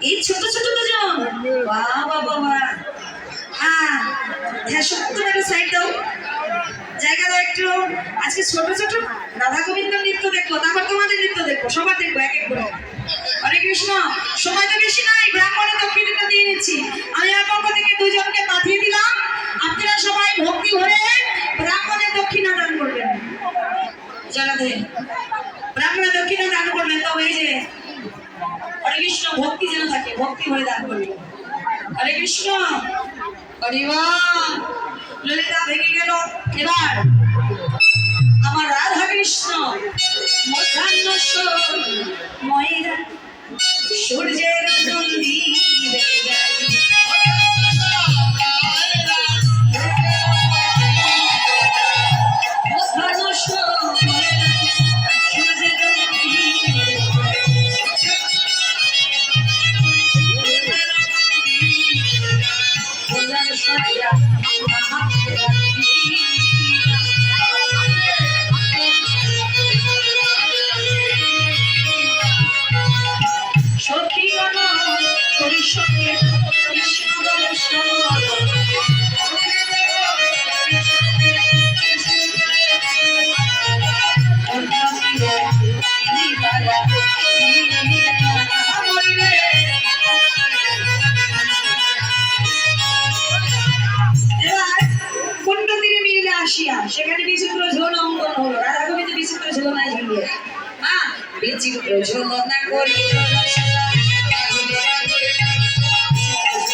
এই ছোট ছোট দুজন বাহ বাবা হ্যাঁ হ্যাঁ সত্তর একটা সাইড দাও। জায়গা দাও একটু। আজকে ছোট ছোট রাধা গোবিন্দ নৃত্য দেখব, তারপর তোমাদের নৃত্য দেখব, সবার দেখব এক এক করে। হরে কৃষ্ণ, সময় তো বেশি নাই ব্রাহ্মণের দক্ষিণটা দিয়ে নিচ্ছি। আমি আমার পক্ষ থেকে দুজনকে পাঠিয়ে দিলাম। আপনারা সবাই ভক্তি ভরে ব্রাহ্মণের দক্ষিণা দান করবেন। জলাধে ব্রাহ্মণের দক্ষিণা দান করবেন। তবে এই যে হরে কৃষ্ণ, ভক্তি যেন থাকে, ভক্তি ভরে দান করবে হরে কৃষ্ণ, হরি বল। ললিতা ভেঙে গেল এবার আমার রাধা কৃষ্ণ মধ্যাহ্ন আসিয়া? সেখানে বিচিত্র ঝোল অঙ্কন হলো। রাধা বিচিত্র ঝোলনায় বিচিত্র ঝোলনা করিল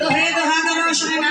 দোহে দোহা দোহা শুনে না